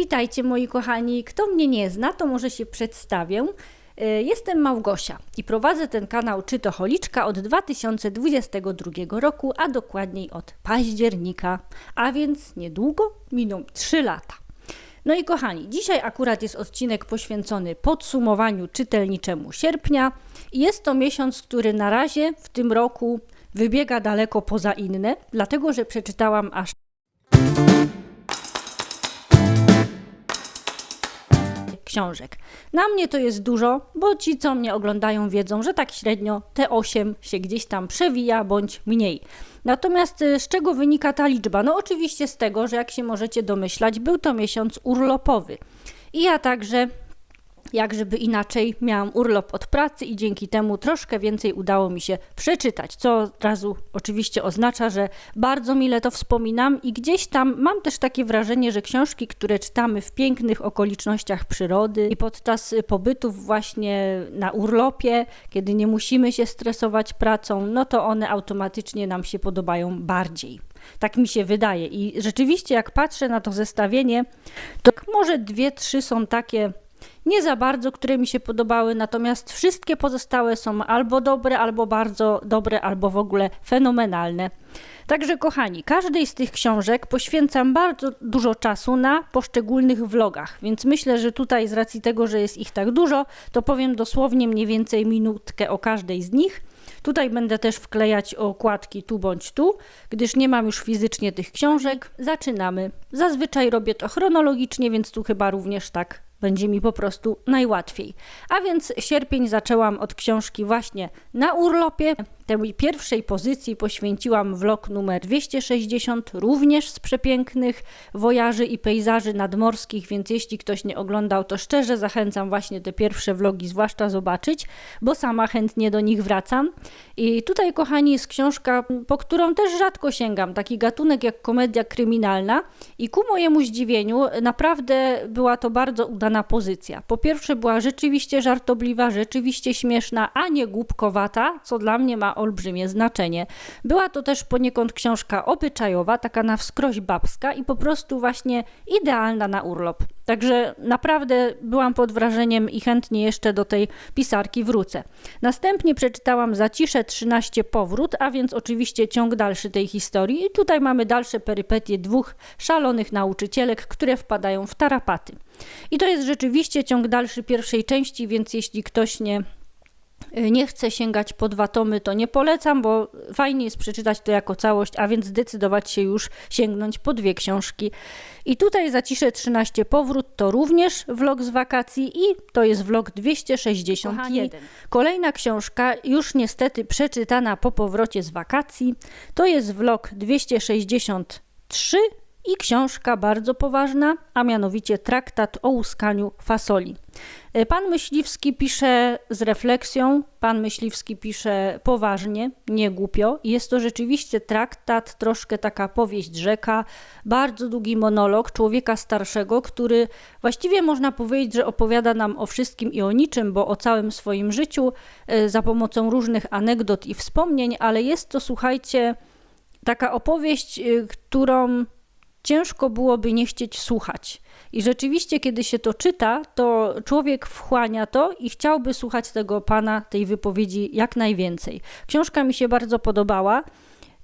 Witajcie moi kochani. Kto mnie nie zna, to może się przedstawię. Y, Jestem Małgosia i prowadzę ten kanał Czytocholiczka od 2022 roku, a dokładniej od października, a więc niedługo miną 3 lata. No i kochani, dzisiaj akurat jest odcinek poświęcony podsumowaniu czytelniczemu sierpnia jest to miesiąc, który na razie w tym roku wybiega daleko poza inne, dlatego że przeczytałam aż książek. Na mnie to jest dużo, bo ci, co mnie oglądają, wiedzą, że tak średnio te 8 się gdzieś tam przewija bądź mniej. Natomiast y, z czego wynika ta liczba? No oczywiście z tego, że jak się możecie domyślać, był to miesiąc urlopowy. I ja także jak żeby inaczej, miałam urlop od pracy i dzięki temu troszkę więcej udało mi się przeczytać, co od razu oczywiście oznacza, że bardzo mile to wspominam i gdzieś tam mam też takie wrażenie, że książki, które czytamy w pięknych okolicznościach przyrody i podczas pobytów właśnie na urlopie, kiedy nie musimy się stresować pracą, no to one automatycznie nam się podobają bardziej. Tak mi się wydaje. I rzeczywiście, jak patrzę na to zestawienie, to może dwie, trzy są takie nie za bardzo, które mi się podobały, natomiast wszystkie pozostałe są albo dobre, albo bardzo dobre, albo w ogóle fenomenalne. Także kochani, każdej z tych książek poświęcam bardzo dużo czasu na poszczególnych vlogach, więc myślę, że tutaj z racji tego, że jest ich tak dużo, to powiem dosłownie mniej więcej minutkę o każdej z nich. Tutaj będę też wklejać okładki tu bądź tu, gdyż nie mam już fizycznie tych książek. Zaczynamy. Zazwyczaj robię to chronologicznie, więc tu chyba również tak będzie mi po prostu najłatwiej. A więc sierpień zaczęłam od książki właśnie na urlopie. Tej pierwszej pozycji poświęciłam vlog numer 260, również z przepięknych wojaży i pejzaży nadmorskich, więc jeśli ktoś nie oglądał, to szczerze zachęcam właśnie te pierwsze vlogi zwłaszcza zobaczyć, bo sama chętnie do nich wracam. I tutaj, kochani, jest książka, po którą też rzadko sięgam, taki gatunek jak komedia kryminalna i ku mojemu zdziwieniu naprawdę była to bardzo udana pozycja. Po pierwsze była rzeczywiście żartobliwa, rzeczywiście śmieszna, a nie głupkowata, co dla mnie ma olbrzymie znaczenie. Była to też poniekąd książka obyczajowa, taka na wskroś babska i po prostu właśnie idealna na urlop. Także naprawdę byłam pod wrażeniem i chętnie jeszcze do tej pisarki wrócę. Następnie przeczytałam Zacisze 13 Powrót, a więc oczywiście ciąg dalszy tej historii i tutaj mamy dalsze perypetie dwóch szalonych nauczycielek, które wpadają w tarapaty. I to jest rzeczywiście ciąg dalszy pierwszej części, więc jeśli ktoś nie nie chce sięgać po dwa tomy, to nie polecam, bo fajnie jest przeczytać to jako całość, a więc zdecydować się już sięgnąć po dwie książki. I tutaj Zacisze 13 Powrót to również vlog z wakacji i to jest vlog 261. Kochani, Kolejna książka, już niestety przeczytana po powrocie z wakacji, to jest vlog 263 i książka bardzo poważna, a mianowicie traktat o łuskaniu fasoli. E, pan Myśliwski pisze z refleksją, pan Myśliwski pisze poważnie, nie głupio. Jest to rzeczywiście traktat, troszkę taka powieść rzeka, bardzo długi monolog człowieka starszego, który właściwie można powiedzieć, że opowiada nam o wszystkim i o niczym, bo o całym swoim życiu e, za pomocą różnych anegdot i wspomnień, ale jest to, słuchajcie, taka opowieść, e, którą ciężko byłoby nie chcieć słuchać. I rzeczywiście, kiedy się to czyta, to człowiek wchłania to i chciałby słuchać tego pana, tej wypowiedzi jak najwięcej. Książka mi się bardzo podobała.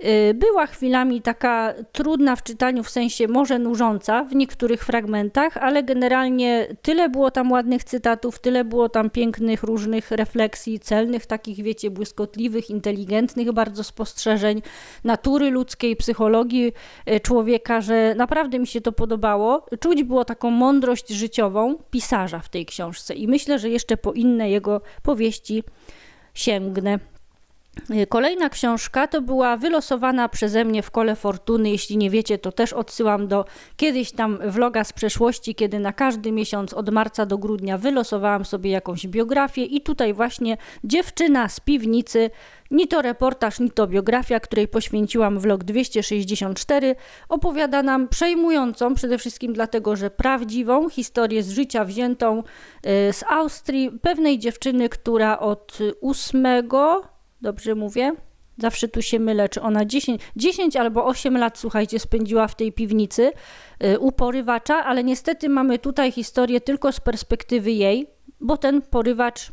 Y, była chwilami taka trudna w czytaniu, w sensie może nużąca w niektórych fragmentach, ale generalnie tyle było tam ładnych cytatów, tyle było tam pięknych, różnych refleksji, celnych, takich wiecie, błyskotliwych, inteligentnych bardzo spostrzeżeń natury ludzkiej, psychologii y, człowieka, że naprawdę mi się to podobało. Czuć było taką mądrość życiową pisarza w tej książce i myślę, że jeszcze po inne jego powieści sięgnę. Kolejna książka to była wylosowana przeze mnie w kole fortuny. Jeśli nie wiecie, to też odsyłam do kiedyś tam vloga z przeszłości, kiedy na każdy miesiąc od marca do grudnia wylosowałam sobie jakąś biografię i tutaj właśnie dziewczyna z piwnicy, ni to reportaż, ni to biografia, której poświęciłam vlog 264, opowiada nam przejmującą, przede wszystkim dlatego, że prawdziwą historię z życia wziętą y, z Austrii pewnej dziewczyny, która od ósmego dobrze mówię, Zawsze tu się mylę, czy ona 10, 10 albo 8 lat, słuchajcie, spędziła w tej piwnicy y, u porywacza, ale niestety mamy tutaj historię tylko z perspektywy jej, bo ten porywacz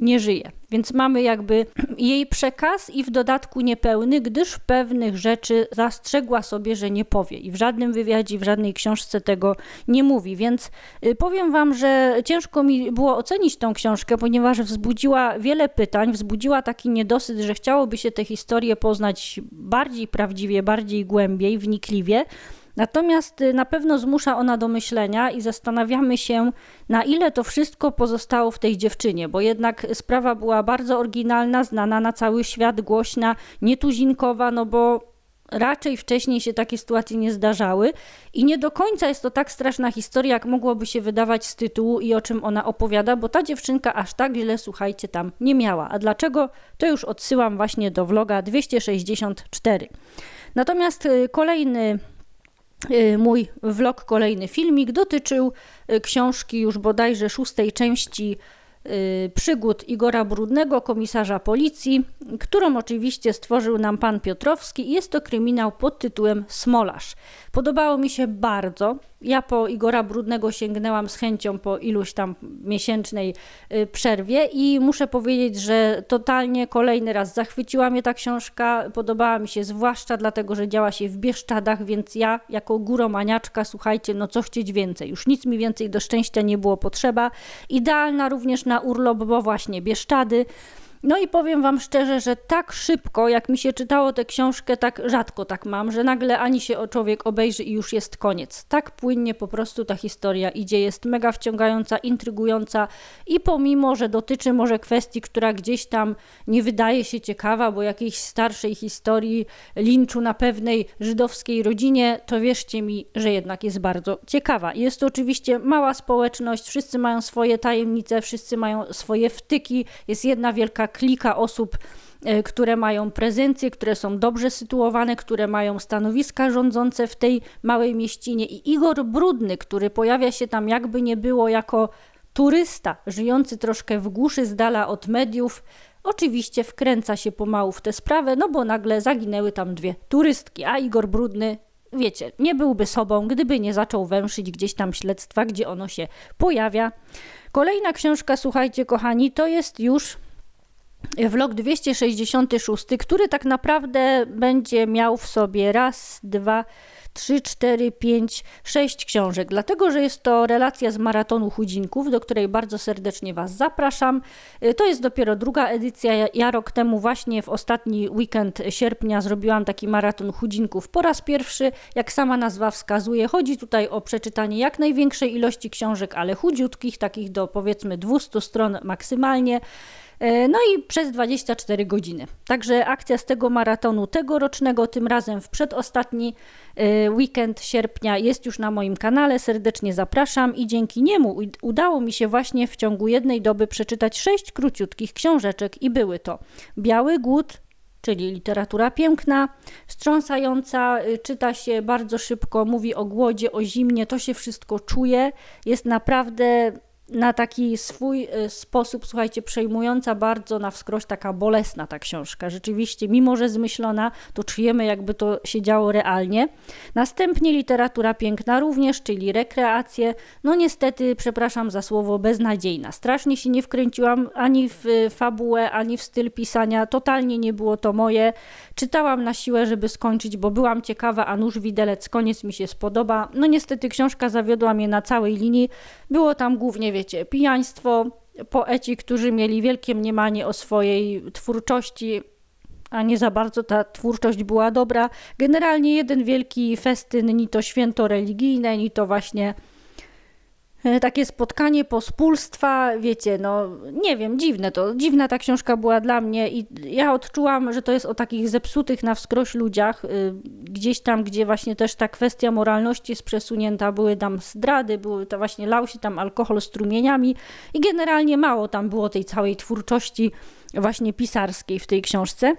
nie żyje. Więc mamy jakby jej przekaz i w dodatku niepełny, gdyż pewnych rzeczy zastrzegła sobie, że nie powie i w żadnym wywiadzie, w żadnej książce tego nie mówi. Więc y, powiem Wam, że ciężko mi było ocenić tą książkę, ponieważ wzbudziła wiele pytań, wzbudziła taki niedosyt, że chciałoby się tę historię poznać bardziej prawdziwie, bardziej głębiej, wnikliwie. Natomiast y, na pewno zmusza ona do myślenia i zastanawiamy się, na ile to wszystko pozostało w tej dziewczynie, bo jednak sprawa była bardzo oryginalna, znana na cały świat, głośna, nietuzinkowa, no bo raczej wcześniej się takie sytuacje nie zdarzały i nie do końca jest to tak straszna historia, jak mogłoby się wydawać z tytułu i o czym ona opowiada, bo ta dziewczynka aż tak źle, słuchajcie, tam nie miała. A dlaczego? To już odsyłam właśnie do vloga 264. Natomiast y, kolejny mój vlog, kolejny filmik dotyczył y, książki już bodajże szóstej części Y, przygód Igora Brudnego, komisarza policji, którą oczywiście stworzył nam pan Piotrowski jest to kryminał pod tytułem Smolarz. Podobało mi się bardzo. Ja po Igora Brudnego sięgnęłam z chęcią po iluś tam miesięcznej y, przerwie i muszę powiedzieć, że totalnie kolejny raz zachwyciła mnie ta książka. Podobała mi się zwłaszcza dlatego, że działa się w Bieszczadach, więc ja jako góromaniaczka, słuchajcie, no co chcieć więcej. Już nic mi więcej do szczęścia nie było potrzeba. Idealna również na urlop, bo właśnie Bieszczady. No i powiem Wam szczerze, że tak szybko, jak mi się czytało tę książkę, tak rzadko tak mam, że nagle ani się człowiek obejrzy i już jest koniec. Tak płynnie po prostu ta historia idzie, jest mega wciągająca, intrygująca i pomimo, że dotyczy może kwestii, która gdzieś tam nie wydaje się ciekawa, bo jakiejś starszej historii linczu na pewnej żydowskiej rodzinie, to wierzcie mi, że jednak jest bardzo ciekawa. Jest to oczywiście mała społeczność, wszyscy mają swoje tajemnice, wszyscy mają swoje wtyki, jest jedna wielka klika osób, e, które mają prezencje, które są dobrze sytuowane, które mają stanowiska rządzące w tej małej mieścinie. I Igor Brudny, który pojawia się tam jakby nie było jako turysta, żyjący troszkę w głuszy z dala od mediów, oczywiście wkręca się pomału w tę sprawę, no bo nagle zaginęły tam dwie turystki, a Igor Brudny wiecie, nie byłby sobą, gdyby nie zaczął węszyć gdzieś tam śledztwa, gdzie ono się pojawia. Kolejna książka, słuchajcie, kochani, to jest już vlog 266, który tak naprawdę będzie miał w sobie raz, dwa, trzy, cztery, pięć, sześć książek, dlatego że jest to relacja z maratonu chudzinków, do której bardzo serdecznie Was zapraszam. Y, to jest dopiero druga edycja. Ja rok temu, właśnie w ostatni weekend sierpnia, zrobiłam taki maraton chudzinków po raz pierwszy. Jak sama nazwa wskazuje, chodzi tutaj o przeczytanie jak największej ilości książek, ale chudziutkich, takich do powiedzmy 200 stron maksymalnie. E, no i przez 24 godziny. Także akcja z tego maratonu tegorocznego, tym razem w przedostatni e, weekend sierpnia jest już na moim kanale. Serdecznie zapraszam i dzięki niemu udało mi się właśnie w ciągu jednej doby przeczytać sześć króciutkich książeczek i były to Biały Głód, czyli literatura piękna, wstrząsająca, e, czyta się bardzo szybko, mówi o głodzie, o zimnie, to się wszystko czuje. Jest naprawdę na taki swój y, sposób, słuchajcie, przejmująca bardzo na wskroś, taka bolesna ta książka. Rzeczywiście, mimo że zmyślona, to czujemy, jakby to się działo realnie. Następnie literatura piękna również, czyli rekreacje. No niestety, przepraszam za słowo, beznadziejna. Strasznie się nie wkręciłam ani w y, fabułę, ani w styl pisania. Totalnie nie było to moje. Czytałam na siłę, żeby skończyć, bo byłam ciekawa, a nóż widelec, koniec mi się spodoba. No niestety książka zawiodła mnie na całej linii. Było tam głównie, wiecie, pijaństwo, poeci, którzy mieli wielkie mniemanie o swojej twórczości, a nie za bardzo ta twórczość była dobra. Generalnie jeden wielki festyn, ni to święto religijne, ni to właśnie takie spotkanie pospólstwa, wiecie, no nie wiem, dziwne to, dziwna ta książka była dla mnie i ja odczułam, że to jest o takich zepsutych na wskroś ludziach, y, gdzieś tam, gdzie właśnie też ta kwestia moralności jest przesunięta, były tam zdrady, były to właśnie lał się tam alkohol strumieniami i generalnie mało tam było tej całej twórczości właśnie pisarskiej w tej książce.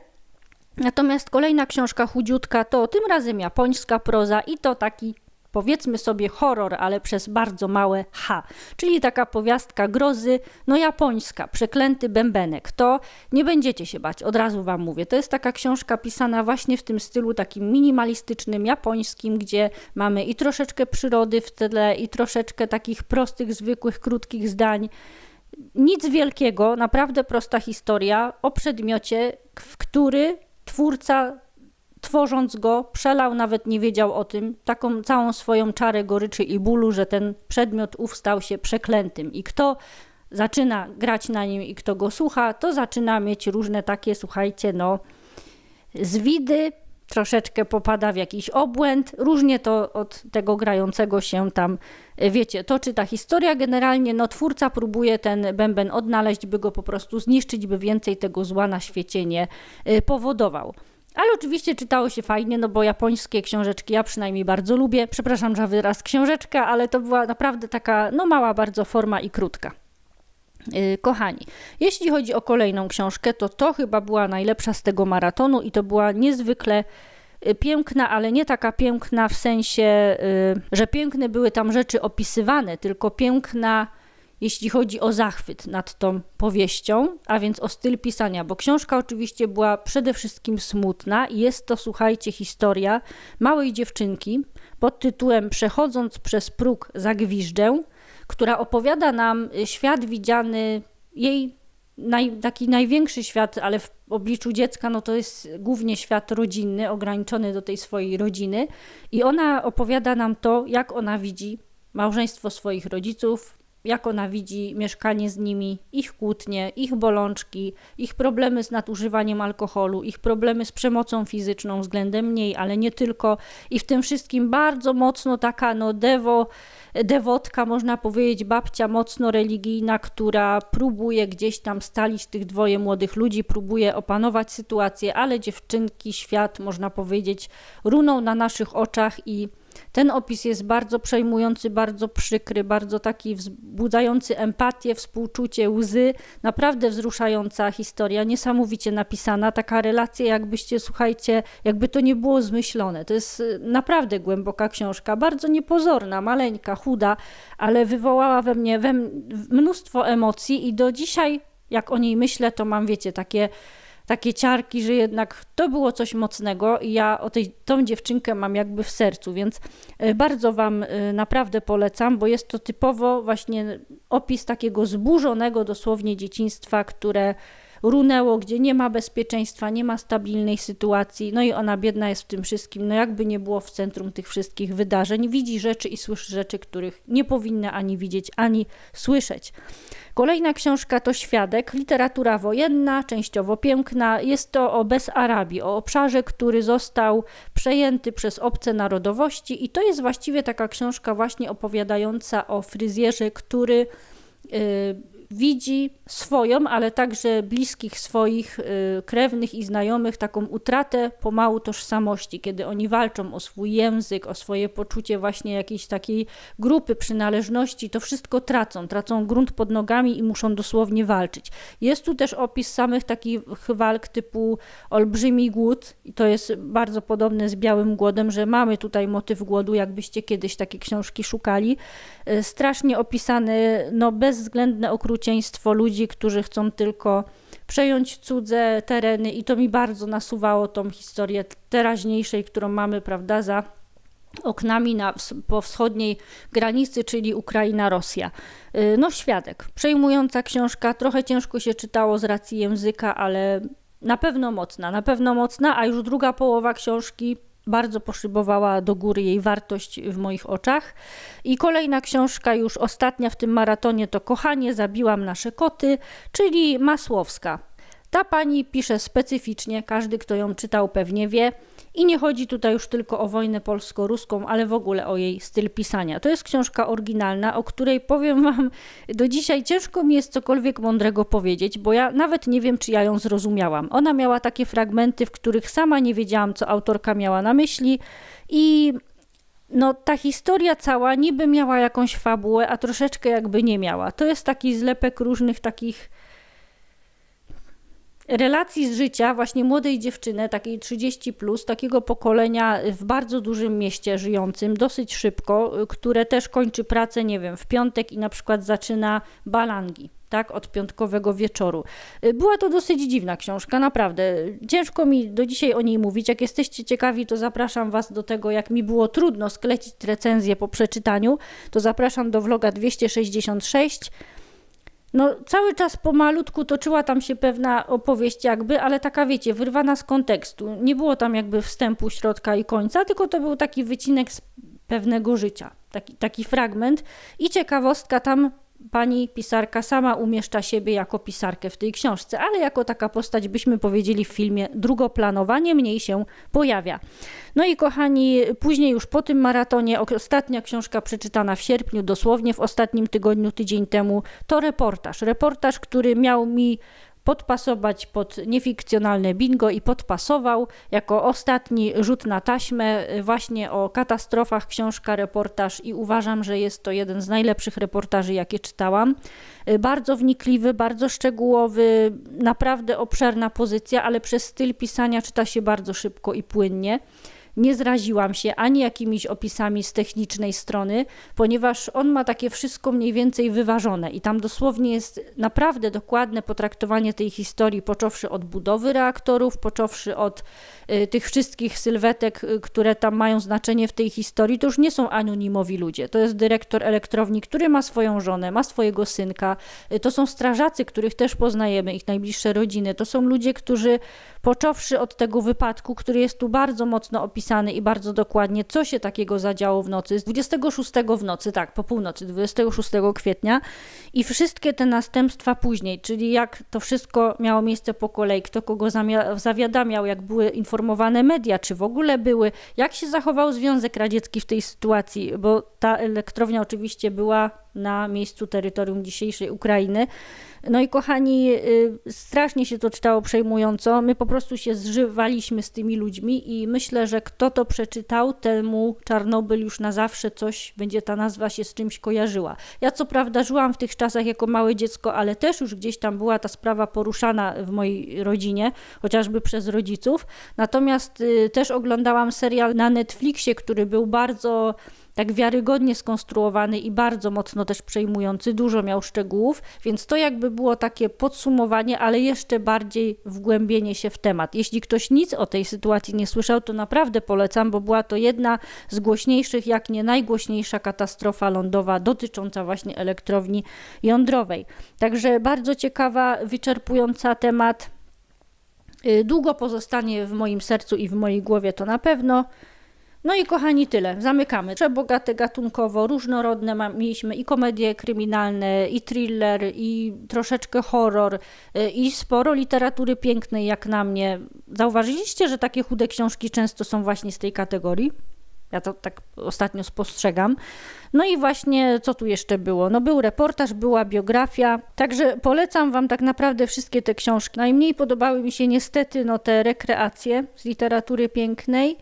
Natomiast kolejna książka chudziutka to tym razem japońska proza i to taki powiedzmy sobie horror, ale przez bardzo małe H, czyli taka powiastka grozy, no japońska, przeklęty bębenek. To nie będziecie się bać, od razu wam mówię. To jest taka książka pisana właśnie w tym stylu takim minimalistycznym, japońskim, gdzie mamy i troszeczkę przyrody w tle, i troszeczkę takich prostych, zwykłych, krótkich zdań. Nic wielkiego, naprawdę prosta historia o przedmiocie, w który twórca tworząc go, przelał, nawet nie wiedział o tym, taką całą swoją czarę goryczy i bólu, że ten przedmiot ów stał się przeklętym. I kto zaczyna grać na nim i kto go słucha, to zaczyna mieć różne takie, słuchajcie, no, zwidy, troszeczkę popada w jakiś obłęd. Różnie to od tego grającego się tam, wiecie, toczy ta historia. Generalnie no, twórca próbuje ten bęben odnaleźć, by go po prostu zniszczyć, by więcej tego zła na świecie nie y, powodował. Ale oczywiście czytało się fajnie, no bo japońskie książeczki ja przynajmniej bardzo lubię. Przepraszam za wyraz książeczka, ale to była naprawdę taka, no mała bardzo forma i krótka. Yy, kochani, jeśli chodzi o kolejną książkę, to to chyba była najlepsza z tego maratonu i to była niezwykle y, piękna, ale nie taka piękna w sensie, yy, że piękne były tam rzeczy opisywane, tylko piękna jeśli chodzi o zachwyt nad tą powieścią, a więc o styl pisania, bo książka oczywiście była przede wszystkim smutna jest to, słuchajcie, historia małej dziewczynki pod tytułem Przechodząc przez próg zagwiżdżę, która opowiada nam świat widziany jej naj, taki największy świat, ale w obliczu dziecka, no to jest głównie świat rodzinny, ograniczony do tej swojej rodziny. I ona opowiada nam to, jak ona widzi małżeństwo swoich rodziców, jak ona widzi mieszkanie z nimi, ich kłótnie, ich bolączki, ich problemy z nadużywaniem alkoholu, ich problemy z przemocą fizyczną względem niej, ale nie tylko. I w tym wszystkim bardzo mocno taka no dewo, dewotka, można powiedzieć, babcia mocno religijna, która próbuje gdzieś tam stalić tych dwoje młodych ludzi, próbuje opanować sytuację, ale dziewczynki, świat, można powiedzieć, runą na naszych oczach i ten opis jest bardzo przejmujący, bardzo przykry, bardzo taki wzbudzający empatię, współczucie, łzy. Naprawdę wzruszająca historia, niesamowicie napisana. Taka relacja, jakbyście, słuchajcie, jakby to nie było zmyślone. To jest y, naprawdę głęboka książka, bardzo niepozorna, maleńka, chuda, ale wywołała we mnie mnóstwo emocji i do dzisiaj, jak o niej myślę, to mam, wiecie, takie takie ciarki, że jednak to było coś mocnego i ja o tej, tą dziewczynkę mam jakby w sercu, więc e, bardzo Wam e, naprawdę polecam, bo jest to typowo właśnie opis takiego zburzonego dosłownie dzieciństwa, które runęło, gdzie nie ma bezpieczeństwa, nie ma stabilnej sytuacji, no i ona biedna jest w tym wszystkim, no jakby nie było w centrum tych wszystkich wydarzeń, widzi rzeczy i słyszy rzeczy, których nie powinna ani widzieć, ani słyszeć. Kolejna książka to Świadek, literatura wojenna, częściowo piękna. Jest to o Bezarabii, o obszarze, który został przejęty przez obce narodowości i to jest właściwie taka książka właśnie opowiadająca o fryzjerze, który yy, widzi swoją, ale także bliskich swoich y, krewnych i znajomych taką utratę pomału tożsamości, kiedy oni walczą o swój język, o swoje poczucie właśnie jakiejś takiej grupy przynależności, to wszystko tracą, tracą grunt pod nogami i muszą dosłownie walczyć. Jest tu też opis samych takich walk typu olbrzymi głód i to jest bardzo podobne z białym głodem, że mamy tutaj motyw głodu, jakbyście kiedyś takie książki szukali. Y, strasznie opisane, no bezwzględne okrucieństwo ludzi, ludzi, którzy chcą tylko przejąć cudze tereny i to mi bardzo nasuwało tą historię teraźniejszej, którą mamy, prawda, za oknami na, po wschodniej granicy, czyli Ukraina-Rosja. Y, no świadek. Przejmująca książka, trochę ciężko się czytało z racji języka, ale na pewno mocna, na pewno mocna, a już druga połowa książki bardzo poszybowała do góry jej wartość w moich oczach. I kolejna książka, już ostatnia w tym maratonie, to Kochanie, zabiłam nasze koty, czyli Masłowska. Ta pani pisze specyficznie, każdy, kto ją czytał, pewnie wie. I nie chodzi tutaj już tylko o wojnę polsko-ruską, ale w ogóle o jej styl pisania. To jest książka oryginalna, o której powiem Wam, do dzisiaj ciężko mi jest cokolwiek mądrego powiedzieć, bo ja nawet nie wiem, czy ja ją zrozumiałam. Ona miała takie fragmenty, w których sama nie wiedziałam, co autorka miała na myśli i no ta historia cała niby miała jakąś fabułę, a troszeczkę jakby nie miała. To jest taki zlepek różnych takich relacji z życia właśnie młodej dziewczyny, takiej 30 plus, takiego pokolenia w bardzo dużym mieście żyjącym, dosyć szybko, które też kończy pracę, nie wiem, w piątek i na przykład zaczyna balangi. Tak, od piątkowego wieczoru. Była to dosyć dziwna książka, naprawdę. Ciężko mi do dzisiaj o niej mówić. Jak jesteście ciekawi, to zapraszam Was do tego, jak mi było trudno sklecić recenzję po przeczytaniu. To zapraszam do vloga 266. No, cały czas pomalutku toczyła tam się pewna opowieść, jakby, ale taka wiecie, wyrwana z kontekstu. Nie było tam jakby wstępu, środka i końca, tylko to był taki wycinek z pewnego życia, taki, taki fragment. I ciekawostka, tam pani pisarka sama umieszcza siebie jako pisarkę w tej książce, ale jako taka postać, byśmy powiedzieli w filmie, drugoplanowanie mniej się pojawia. No i kochani, później już po tym maratonie, ostatnia książka przeczytana w sierpniu, dosłownie w ostatnim tygodniu, tydzień temu, to reportaż. Reportaż, który miał mi podpasować pod niefikcjonalne bingo i podpasował jako ostatni rzut na taśmę właśnie o katastrofach książka, reportaż i uważam, że jest to jeden z najlepszych reportaży, jakie czytałam. Bardzo wnikliwy, bardzo szczegółowy, naprawdę obszerna pozycja, ale przez styl pisania czyta się bardzo szybko i płynnie nie zraziłam się ani jakimiś opisami z technicznej strony, ponieważ on ma takie wszystko mniej więcej wyważone i tam dosłownie jest naprawdę dokładne potraktowanie tej historii, począwszy od budowy reaktorów, począwszy od y, tych wszystkich sylwetek, y, które tam mają znaczenie w tej historii. To już nie są anonimowi ludzie. To jest dyrektor elektrowni, który ma swoją żonę, ma swojego synka. Y, to są strażacy, których też poznajemy, ich najbliższe rodziny. To są ludzie, którzy począwszy od tego wypadku, który jest tu bardzo mocno opisany, opisany i bardzo dokładnie, co się takiego zadziało w nocy. Z 26 w nocy, tak, po północy, 26 kwietnia i wszystkie te następstwa później, czyli jak to wszystko miało miejsce po kolei, kto kogo zawiadamiał, jak były informowane media, czy w ogóle były, jak się zachował Związek Radziecki w tej sytuacji, bo ta elektrownia oczywiście była na miejscu terytorium dzisiejszej Ukrainy. No i kochani, y, strasznie się to czytało przejmująco. My po prostu się zżywaliśmy z tymi ludźmi i myślę, że kto to przeczytał, temu Czarnobyl już na zawsze coś, będzie ta nazwa się z czymś kojarzyła. Ja co prawda żyłam w tych czasach jako małe dziecko, ale też już gdzieś tam była ta sprawa poruszana w mojej rodzinie, chociażby przez rodziców. Natomiast y, też oglądałam serial na Netflixie, który był bardzo tak wiarygodnie skonstruowany i bardzo mocno też przejmujący, dużo miał szczegółów, więc to jakby było takie podsumowanie, ale jeszcze bardziej wgłębienie się w temat. Jeśli ktoś nic o tej sytuacji nie słyszał, to naprawdę polecam, bo była to jedna z głośniejszych, jak nie najgłośniejsza katastrofa lądowa dotycząca właśnie elektrowni jądrowej. Także bardzo ciekawa, wyczerpująca temat. Y, długo pozostanie w moim sercu i w mojej głowie to na pewno. No i kochani, tyle. Zamykamy. Przebogate gatunkowo, różnorodne mieliśmy i komedie kryminalne, i thriller, i troszeczkę horror, y, i sporo literatury pięknej, jak na mnie. Zauważyliście, że takie chude książki często są właśnie z tej kategorii? Ja to tak ostatnio spostrzegam. No i właśnie, co tu jeszcze było? No był reportaż, była biografia, także polecam Wam tak naprawdę wszystkie te książki. Najmniej podobały mi się niestety no, te rekreacje z literatury pięknej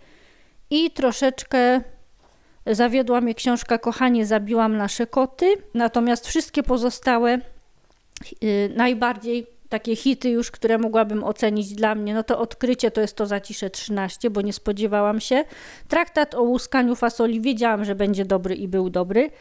i troszeczkę zawiodła mnie książka Kochanie, zabiłam nasze koty. Natomiast wszystkie pozostałe, yy, najbardziej takie hity już, które mogłabym ocenić dla mnie, no to odkrycie to jest to Zacisze 13, bo nie spodziewałam się. Traktat o łuskaniu fasoli wiedziałam, że będzie dobry i był dobry.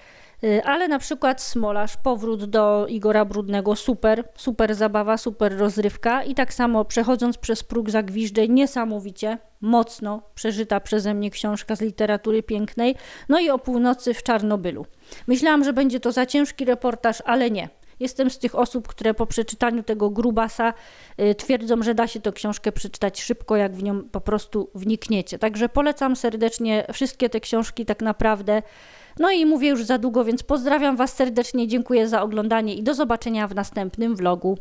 Y, ale na przykład Smolarz, powrót do Igora Brudnego, super, super zabawa, super rozrywka i tak samo przechodząc przez próg zagwiżdżeń, niesamowicie, mocno przeżyta przeze mnie książka z literatury pięknej, no i o północy w Czarnobylu. Myślałam, że będzie to za ciężki reportaż, ale nie. Jestem z tych osób, które po przeczytaniu tego grubasa y, twierdzą, że da się tę książkę przeczytać szybko, jak w nią po prostu wnikniecie. Także polecam serdecznie wszystkie te książki tak naprawdę. No i mówię już za długo, więc pozdrawiam Was serdecznie, dziękuję za oglądanie i do zobaczenia w następnym vlogu.